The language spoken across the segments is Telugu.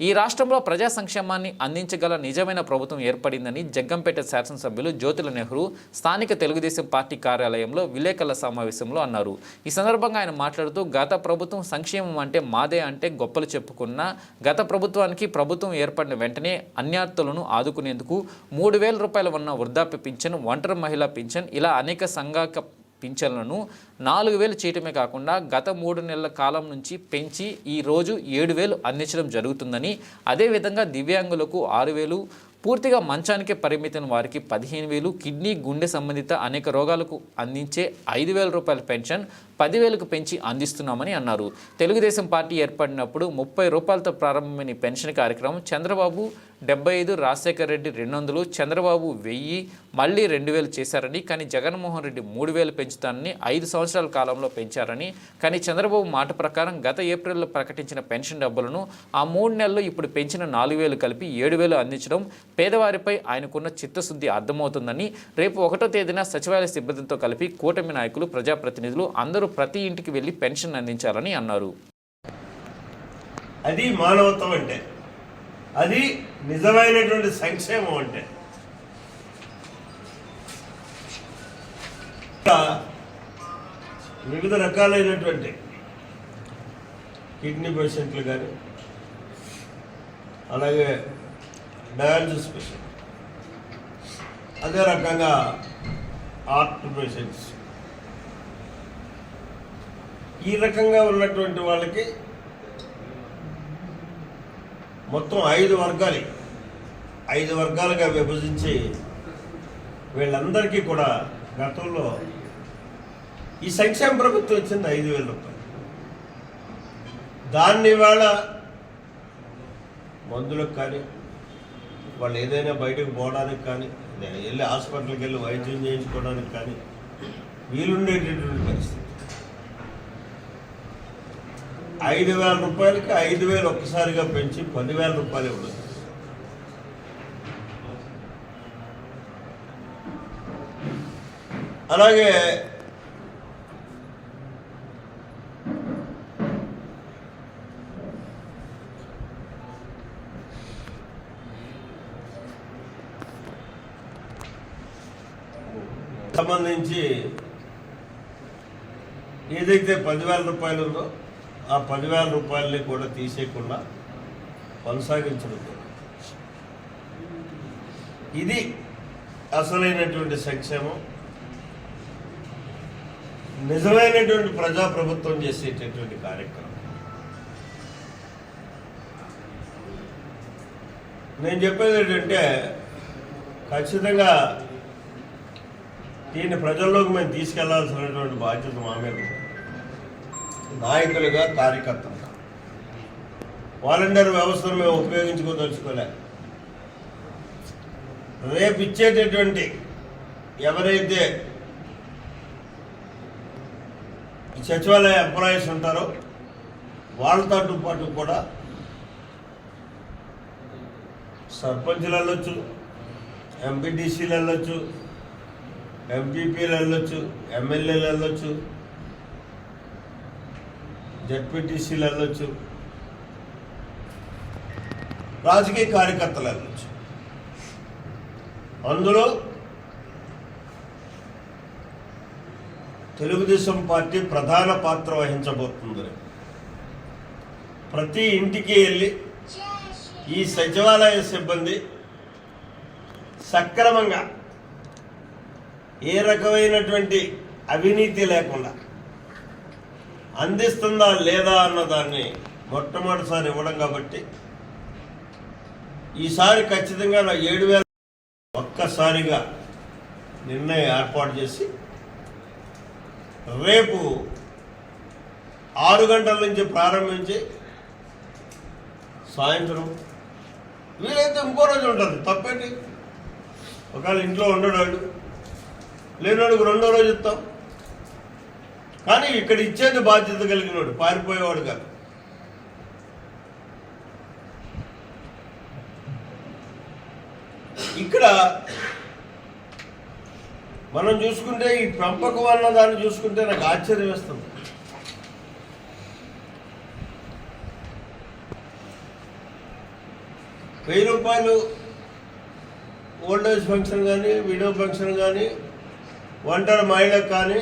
ఈ రాష్ట్రంలో ప్రజా సంక్షేమాన్ని అందించగల నిజమైన ప్రభుత్వం ఏర్పడిందని జగ్గంపేట శాసనసభ్యులు జ్యోతుల నెహ్రూ స్థానిక తెలుగుదేశం పార్టీ కార్యాలయంలో విలేకరుల సమావేశంలో అన్నారు. ఈ సందర్భంగా ఆయన మాట్లాడుతూ గత ప్రభుత్వం సంక్షేమం అంటే మాదే అంటే గొప్పలు చెప్పుకున్న గత ప్రభుత్వానికి ప్రభుత్వం ఏర్పడిన వెంటనే అన్యార్థులను ఆదుకునేందుకు మూడు వేల రూపాయలు ఉన్న వృద్ధాప్య పింఛన్ ఒంటరి మహిళా పింఛన్ ఇలా అనేక సంఘాక పింఛన్లను నాలుగు వేలు చేయటమే కాకుండా గత మూడు నెలల కాలం నుంచి పెంచి ఈ రోజు ఏడు వేలు అందించడం జరుగుతుందని అదేవిధంగా దివ్యాంగులకు ఆరు వేలు పూర్తిగా మంచానికే పరిమితం వారికి పదిహేను వేలు కిడ్నీ గుండె సంబంధిత అనేక రోగాలకు అందించే ఐదు వేల రూపాయల పెన్షన్ పదివేలకు పెంచి అందిస్తున్నామని అన్నారు. తెలుగుదేశం పార్టీ ఏర్పడినప్పుడు ముప్పై రూపాయలతో ప్రారంభమైన పెన్షన్ కార్యక్రమం చంద్రబాబు డెబ్బై ఐదు రాజశేఖర రెడ్డి రెండు వందలు చంద్రబాబు వెయ్యి మళ్ళీ రెండు వేలు చేశారని కానీ జగన్మోహన్ రెడ్డి మూడు వేలు పెంచుతానని ఐదు సంవత్సరాల కాలంలో పెంచారని కానీ చంద్రబాబు మాట ప్రకారం గత ఏప్రిల్లో ప్రకటించిన పెన్షన్ డబ్బులను ఆ మూడు నెలలు ఇప్పుడు పెంచిన నాలుగు వేలు కలిపి ఏడు వేలు అందించడం పేదవారిపై ఆయనకున్న చిత్తశుద్ధి అర్థమవుతుందని రేపు ఒకటో తేదీన సచివాలయ సిబ్బందితో కలిపి కూటమి నాయకులు ప్రజాప్రతినిధులు అందరూ ప్రతి ఇంటికి వెళ్ళి పెన్షన్ అందించాలని అన్నారు. అది మానవత్వం అంటే. అది నిజమైనటువంటి సంక్షేమం అంటే. వివిధ రకాలైనటువంటి కిడ్నీ పేషెంట్లు కానీ అలాగే డయాలసిస్ పేషెంట్ అదే రకంగా ఆర్ట్ పేషెంట్స్. ఈ రకంగా ఉన్నటువంటి వాళ్ళకి మొత్తం ఐదు వర్గాలు. ఐదు వర్గాలుగా విభజించి వీళ్ళందరికీ కూడా గతంలో ఈ సంక్షేమ ప్రభుత్వం వచ్చింది ఐదు వేల రూపాయలు. దాన్ని వాళ్ళ మందులకు కానీ వాళ్ళు ఏదైనా బయటకు పోవడానికి కానీ వెళ్ళి హాస్పిటల్కి వెళ్ళి వైద్యం చేయించుకోవడానికి కానీ వీలుండేటటువంటి పరిస్థితి. ఐదు వేల రూపాయలకి ఐదు వేలు ఒక్కసారిగా పెంచి పదివేల రూపాయలు ఇవ్వడం. అలాగే సంబంధించి ఏదైతే పదివేల రూపాయలు ఉందో ఆ పదివేల రూపాయలని కూడా తీసేయకుండా కొనసాగించడం ఇది అసలైనటువంటి సంక్షేమం. నిజమైనటువంటి ప్రజాప్రభుత్వం చేసేటటువంటి కార్యక్రమం. నేను చెప్పేది ఏంటంటే ఖచ్చితంగా దీన్ని ప్రజల్లోకి మేము తీసుకెళ్ళాల్సినటువంటి బాధ్యత మా మీద ఉంది. నాయకులుగా కార్యకర్తలుగా వాలంటీర్ వ్యవస్థను మేము ఉపయోగించుకోదలుచుకోలే. రేపు ఇచ్చేటటువంటి ఎవరైతే సచివాలయ ఎంప్లాయీస్ ఉంటారో వాళ్ళతో పాటు కూడా సర్పంచ్లు వెళ్ళొచ్చు ఎంపీటీసీలు వెళ్ళొచ్చు ఎంపీపీలు వెళ్ళొచ్చు ఎమ్మెల్యేలు వెళ్ళొచ్చు జడ్పీటీసీలు వెళ్ళొచ్చు రాజకీయ కార్యకర్తలు వెళ్ళొచ్చు అందులో తెలుగుదేశం పార్టీ ప్రధాన పాత్ర వహించబోతుంది ప్రతి ఇంటికి వెళ్ళి ఈ సచివాలయ సిబ్బంది సక్రమంగా ఏ రకమైనటువంటి అవినీతి లేకుండా అందిస్తుందా లేదా అన్న దాన్ని మొట్టమొదటిసారి ఇవ్వడం కాబట్టి ఈసారి ఖచ్చితంగా నా ఏడు వేల ఒక్కసారిగా నిర్ణయం ఏర్పాటు చేసి రేపు ఆరు గంటల నుంచి ప్రారంభించి సాయంత్రం వీలైతే ఇంకో రోజు ఉంటుంది తప్పేంటి? ఒకవేళ ఇంట్లో ఉండడాడు లేనివాడికి రెండో రోజు ఇస్తాం. కానీ ఇక్కడ ఇచ్చేది బాధ్యత కలిగినోడు పారిపోయేవాడు కాదు. ఇక్కడ మనం చూసుకుంటే ఈ పెంపకం అన్న దాన్ని చూసుకుంటే నాకు ఆశ్చర్యం వేస్తుంది. వెయ్యి రూపాయలు ఓల్డ్ ఏజ్ ఫంక్షన్ కానీ విడో ఫంక్షన్ కానీ ఒంటరి మహిళకు కానీ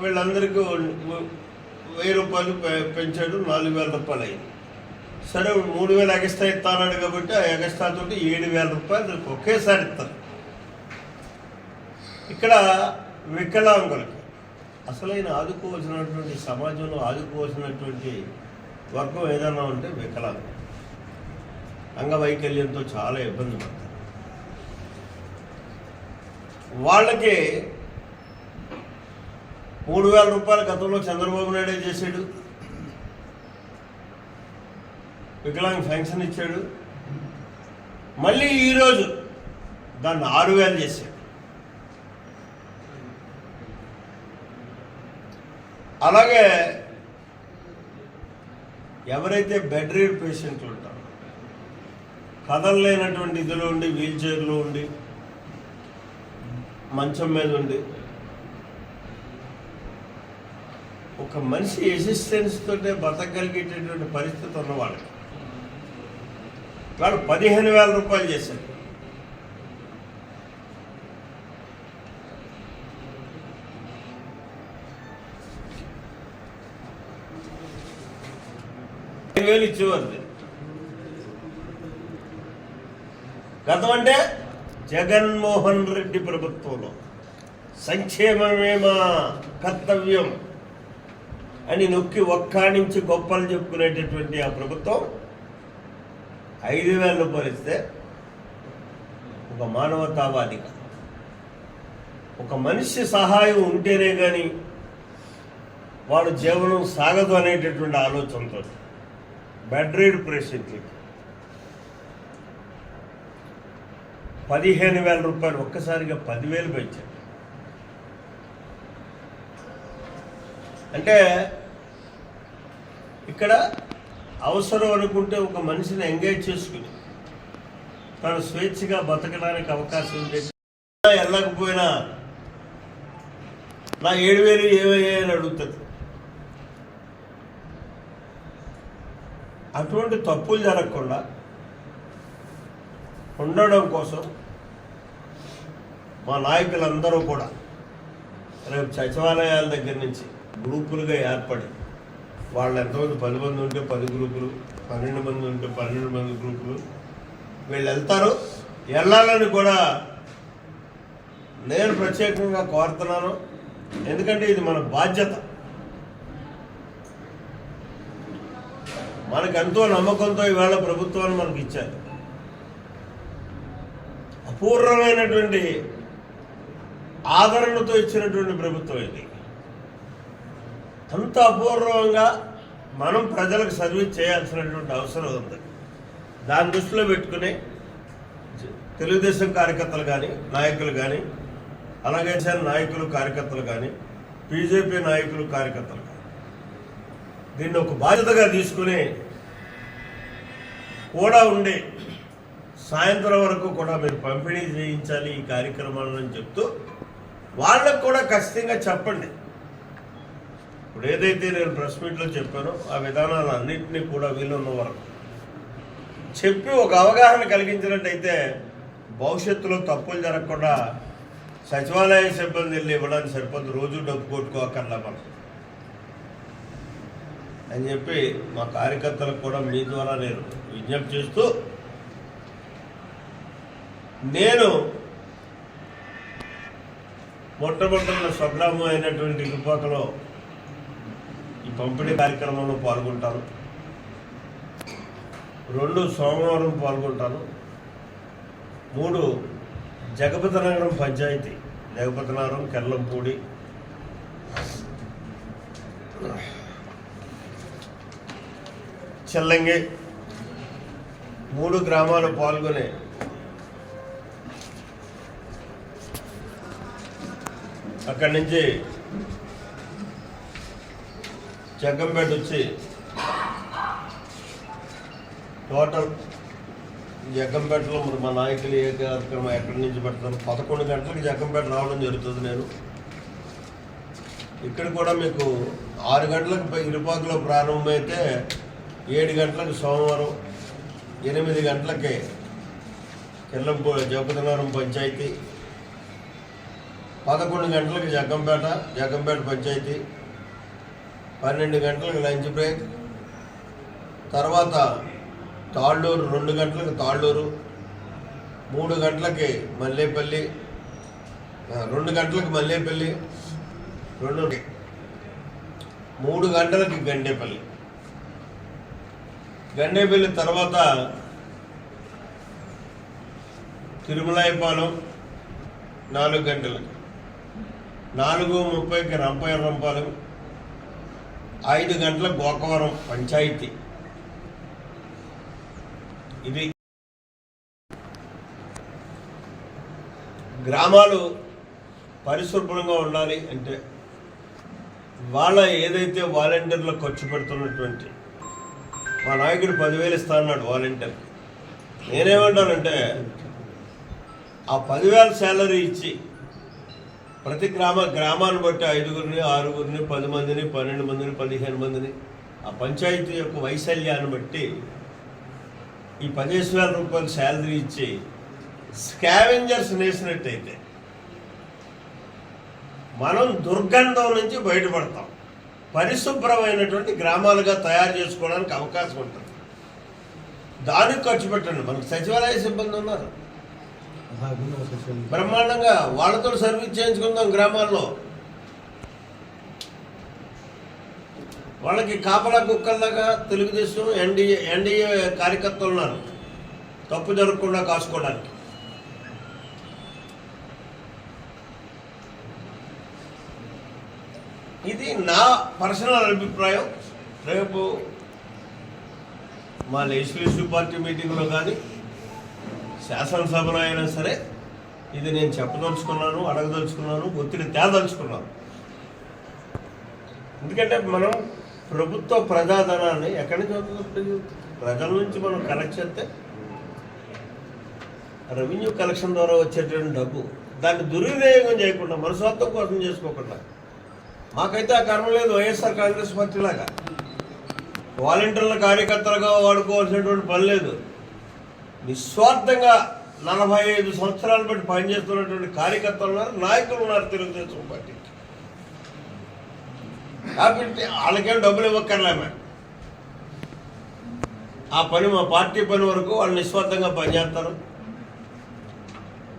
వీళ్ళందరికీ వెయ్యి రూపాయలు పె- పెంచాడు నాలుగు వేల రూపాయలు అయింది. సరే మూడు వేలు ఎగస్ట్రా ఇస్తానన్నాడు కాబట్టి ఆ ఎగస్ట్రా ఏడు వేల రూపాయలు ఒకేసారి ఇస్తారు. ఇక్కడ వికలాంగులకి అసలైన ఆదుకోవాల్సినటువంటి సమాజంలో ఆదుకోవాల్సినటువంటి వర్గం ఏదైనా ఉంటే వికలాంగులు. అంగవైకల్యంతో చాలా ఇబ్బంది పడతారు. వాళ్ళకి మూడు వేల రూపాయలు గతంలో చంద్రబాబు నాయుడే చేశాడు. వికలాంగ్ ఫెన్షన్ ఇచ్చాడు. మళ్ళీ ఈరోజు దాన్ని ఆరు వేలు చేశాడు. అలాగే ఎవరైతే బెడ్ రీడ్ పేషెంట్లు ఉంటారో కదలలేనటువంటి ఇదిలో ఉండి వీల్ చైర్లో ఉండి మంచం మీద ఉండి ఒక మనిషి ఎసిస్టెన్స్ తోటే బతకగలిగేటటువంటి పరిస్థితి ఉన్న వాళ్ళకి. వాళ్ళు పదిహేను వేల రూపాయలు చేశారు వేలు ఇచ్చేవారు గతం అంటే జగన్మోహన్ రెడ్డి ప్రభుత్వంలో. సంక్షేమమే మా కర్తవ్యం. అని నొక్కి ఒక్కాణించి గొప్పలు చెప్పుకునేటటువంటి ఆ ప్రభుత్వం ఐదు వేలను పోలిస్తే ఒక మానవతావాదిగా ఒక మనిషి సహాయం ఉంటేనే కానీ వాడు జీవనం సాగదు అనేటటువంటి ఆలోచనతో బెడ్ రీడ్ పేషెంట్లకి పదిహేను వేల రూపాయలు ఒక్కసారిగా పదివేలు పెంచారు. అంటే ఇక్కడ అవసరం అనుకుంటే ఒక మనిషిని ఎంగేజ్ చేసుకుని తను స్వేచ్ఛగా బతకడానికి అవకాశం ఉంది వెళ్ళకపోయినా నా ఏడు వేలు ఏమయ్యాయని అడుగుతుంది. అటువంటి తప్పులు జరగకుండా ఉండడం కోసం మా నాయకులందరూ కూడా రేపు సచివాలయాల దగ్గర నుంచి గ్రూపులుగా ఏర్పడి వాళ్ళు ఎంతమంది పది మంది ఉంటే పది గ్రూపులు పన్నెండు మంది ఉంటే పన్నెండు మంది గ్రూపులు. వీళ్ళు వెళ్తారు. వెళ్ళాలని కూడా నేను ప్రత్యేకంగా కోరుతున్నాను. ఎందుకంటే ఇది మన బాధ్యత. మనకు ఎంతో నమ్మకంతో ఈవేళ ప్రభుత్వాన్ని మనకి ఇచ్చారు అపూర్వమైనటువంటి ఆదరణతో ఇచ్చినటువంటి ప్రభుత్వం ఇది. అంత అపూర్వంగా మనం ప్రజలకు సర్వీస్ చేయాల్సినటువంటి అవసరం ఉంది. దాని దృష్టిలో పెట్టుకుని తెలుగుదేశం కార్యకర్తలు కానీ నాయకులు కానీ అలాగే జన నాయకులు కార్యకర్తలు కానీ బీజేపీ నాయకులు కార్యకర్తలు కానీ దీన్ని ఒక బాధ్యతగా తీసుకుని కూడా ఉండి సాయంత్రం వరకు కూడా మీరు పంపిణీ చేయించాలి ఈ కార్యక్రమాలను చెప్తూ వాళ్ళకు కూడా ఖచ్చితంగా చెప్పండి. ఇప్పుడు ఏదైతే నేను ప్రెస్ మీట్లో చెప్పానో ఆ విధానాలు అన్నింటినీ కూడా వీలున్న వరకు చెప్పి ఒక అవగాహన కలిగించినట్టయితే భవిష్యత్తులో తప్పులు జరగకుండా సచివాలయ సిబ్బంది వెళ్ళి ఇవ్వడానికి సరిపోతుంది. రోజు డబ్బు కొట్టుకోకర్లా మనం. అని చెప్పి మా కార్యకర్తలకు కూడా మీ ద్వారా నేను విజ్ఞప్తి చేస్తూ నేను మొట్టమొదటి స్వగ్రామం అయినటువంటి ఇరుపాకలో పంపిణీ కార్యక్రమంలో పాల్గొంటాను. రెండు సోమవారం పాల్గొంటాను. మూడు జగపతినగరం పంచాయతీ జగపతినగరం కెల్లంపూడి చెల్లంగి. మూడు గ్రామాలు పాల్గొనే అక్కడి నుంచి జగ్గంపేట వచ్చి టోటల్ జగ్గంపేటలో మరి మా నాయకులు ఏ కార్యక్రమం ఎక్కడి నుంచి పెడతారు? పదకొండు గంటలకు జగ్గంపేట రావడం జరుగుతుంది నేను. ఇక్కడ కూడా మీకు ఆరు గంటలకు ఇరుపాకులో ప్రారంభమైతే ఏడు గంటలకు సోమవారం ఎనిమిది గంటలకి కిల్లంపూ జగపతినగరం పంచాయతీ పదకొండు గంటలకు జగ్గంపేట జగ్గంపేట పంచాయతీ పన్నెండు గంటలకు లంచ్ బ్రేక్. తర్వాత తాళ్ళూరు రెండు గంటలకు తాళ్ళూరు. మూడు గంటలకి మల్లేపల్లి. రెండు గంటలకు మల్లేపల్లి. రెండు మూడు గంటలకి గండేపల్లి. గండేపల్లి తర్వాత తిరుమలాయపాలెం నాలుగు గంటలకి. నాలుగు ముప్పైకి రంపాయరంపాలెం ఐదు గంటల గోకవరం పంచాయతీ. ఇది గ్రామాలు పరిశుభ్రంగా ఉండాలి అంటే వాళ్ళ ఏదైతే వాలంటీర్లు ఖర్చు పెడుతున్నటువంటి మా నాయకుడు పదివేలు ఇస్తా అన్నాడు వాలంటీర్. నేనేమంటానంటే ఆ పదివేల శాలరీ ఇచ్చి ప్రతి గ్రామ గ్రామాన్ని బట్టి ఐదుగురిని ఆరుగురిని పది మందిని పన్నెండు మందిని పదిహేను మందిని ఆ పంచాయతీ యొక్క వైశల్యాన్ని బట్టి ఈ పదిహేను వేల రూపాయలు శాలరీ ఇచ్చి స్కావెంజర్స్ నేసినట్టయితే మనం దుర్గంధం నుంచి బయటపడతాం. పరిశుభ్రమైనటువంటి గ్రామాలుగా తయారు చేసుకోవడానికి అవకాశం ఉంటుంది. దానికి ఖర్చు పెట్టండి. మనకు సచివాలయ సిబ్బంది ఉన్నారు. బ్రహ్మాండంగా వాళ్ళతో సర్వీస్ చేయించుకుందాం గ్రామాల్లో. వాళ్ళకి కాపలా కుక్కల్లాగా తెలుగుదేశం ఎన్డీఏ ఎన్డీఏ కార్యకర్తలు ఉన్నారు తప్పు జరగకుండా కాసుకోవడానికి ఇది నా పర్సనల్ అభిప్రాయం. రేపు మా లెజిస్లేటివ్ పార్టీ మీటింగ్లో కానీ శాసనసభలో అయినా సరే ఇది నేను చెప్పదలుచుకున్నాను అడగదలుచుకున్నాను ఒత్తిడి తేదలుచుకున్నాను. ఎందుకంటే మనం ప్రభుత్వ ప్రజాధనాన్ని ఎక్కడి నుంచి వస్తుంది ప్రజల? నుంచి మనం కలెక్ట్ చేస్తే రెవెన్యూ కలెక్షన్ ద్వారా వచ్చేటువంటి డబ్బు దాన్ని దుర్వినియోగం చేయకుండా మన స్వార్థం కోసం చేసుకోకుండా. మాకైతే ఆ కర్మ లేదు వైఎస్ఆర్ కాంగ్రెస్ పార్టీ లాగా వాలంటీర్ల కార్యకర్తలుగా వాడుకోవాల్సినటువంటి పని లేదు. నిస్వార్థంగా నలభై ఐదు సంవత్సరాలు బట్టి పనిచేస్తున్నటువంటి కార్యకర్తలు ఉన్నారు నాయకులు ఉన్నారు తెలుగుదేశం పార్టీకి కాబట్టి వాళ్ళకేం డబ్బులు ఇవ్వక్కర్లే మేము ఆ పని మా పార్టీ పని వరకు వాళ్ళు నిస్వార్థంగా పనిచేస్తారు.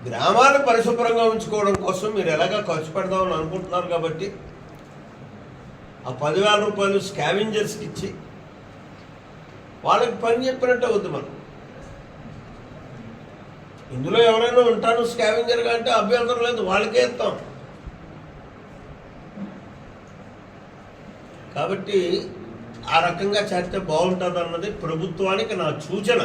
గ్రామాన్ని పరిశుభ్రంగా ఉంచుకోవడం కోసం మీరు ఎలాగా ఖర్చు పెడదామని అనుకుంటున్నారు కాబట్టి ఆ పదివేల రూపాయలు స్కావెంజర్స్కి ఇచ్చి వాళ్ళకి పని చెప్పినట్టే వద్దు మనం. ఇందులో ఎవరైనా ఉంటాను స్కావెంజర్గా అంటే అభ్యంతరం లేదు వాళ్ళకే ఇస్తాం. కాబట్టి ఆ రకంగా చేస్తే బాగుంటుంది అన్నది ప్రభుత్వానికి నా సూచన.